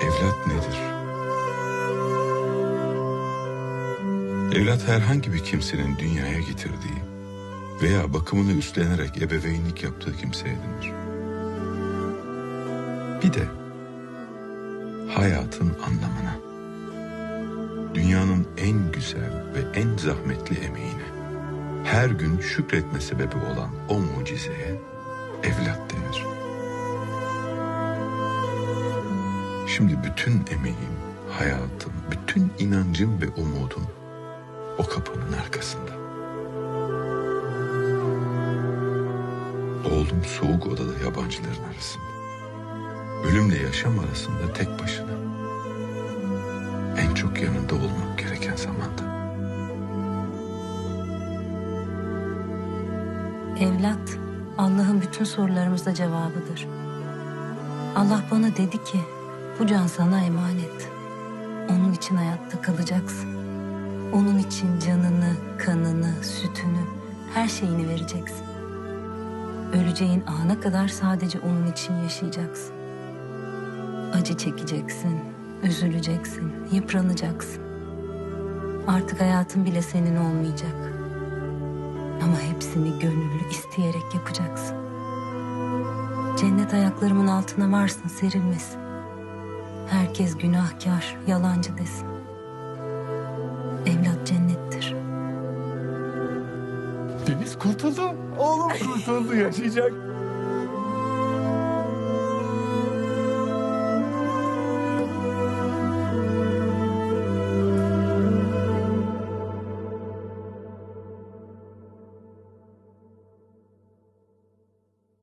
Evlat nedir? Evlat herhangi bir kimsenin dünyaya getirdiği veya bakımını üstlenerek ebeveynlik yaptığı kimseye denir. Bir de hayatın anlamına, dünyanın en güzel ve en zahmetli emeğine, her gün şükretme sebebi olan o mucizeye evlat denir. Şimdi bütün emeğim, hayatım, bütün inancım ve umudum o kapının arkasında. Oğlum soğuk odada yabancıların arasında. Ölümle yaşam arasında tek başına. En çok yanında olmak gereken zamanda. Evlat, Allah'ın bütün sorularımıza cevabıdır. Allah bana dedi ki, bu can sana emanet. Onun için hayatta kalacaksın. Onun için canını, kanını, sütünü, her şeyini vereceksin. Öleceğin ana kadar sadece onun için yaşayacaksın. Acı çekeceksin, üzüleceksin, yıpranacaksın. Artık hayatın bile senin olmayacak. Ama hepsini gönüllü isteyerek yapacaksın. Cennet ayaklarımın altına varsın serilmesin. Herkes günahkar, yalancı desin. Evlat cennettir. Deniz kurtuldu. Oğlum kurtuldu yaşayacak.